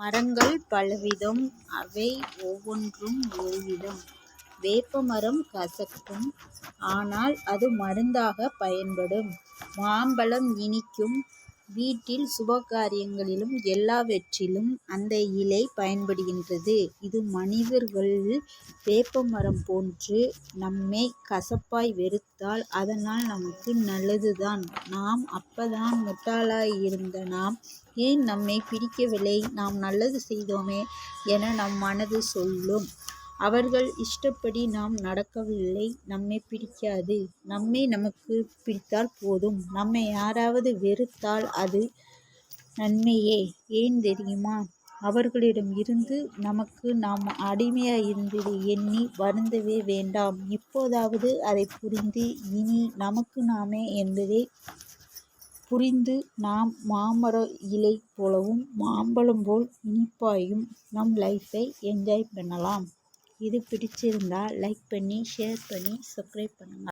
மரங்கள் பலவிதம் அவை ஒவ்வொன்றும் ஒருவிதம். வேப்பமரம் கசக்கும் ஆனால் அது மருந்தாகப் பயன்படும். மாம்பழம் இனிக்கும் வீட்டில் சுபகாரியங்களிலும் எல்லாவற்றிலும் அந்த இலை பயன்படுகின்றது. இது மனிதர்கள் வேப்பமரம் போன்று நம்மைக் கசப்பாய் வெறுத்தால் அதனால் நமக்கு நல்லதுதான். நாம் அப்பதான் முட்டாளாயிருந்த நாம் ஏன் நம்மைப் பிடிக்கவில்லை நாம் நல்லது செய்தோமே என நம் மனது சொல்லும். அவர்கள் இஷ்டப்படி நாம் நடக்கவில்லை நம்மை பிடிக்காது. நம்மை நமக்கு பிடித்தால் போதும். நம்மை யாராவது வெறுத்தால் அது நன்மையே. ஏன் தெரியுமா? அவர்களிடம் இருந்து நமக்கு நாம் அடிமையாக அடிமையாயிருந்ததை எண்ணி வருந்தவே வேண்டாம். இப்போதாவது அதை புரிந்து இனி நமக்கு நாமே என்பதை புரிந்து நாம் மாமர இலை போலவும் மாம்பழம் போல் இனிப்பாயும் நம் லைஃப்பை என்ஜாய் பண்ணலாம். இது பிடிச்சிருந்தா லைக் பண்ணி ஷேர் பண்ணி சப்ஸ்கிரைப் பண்ணுங்கள்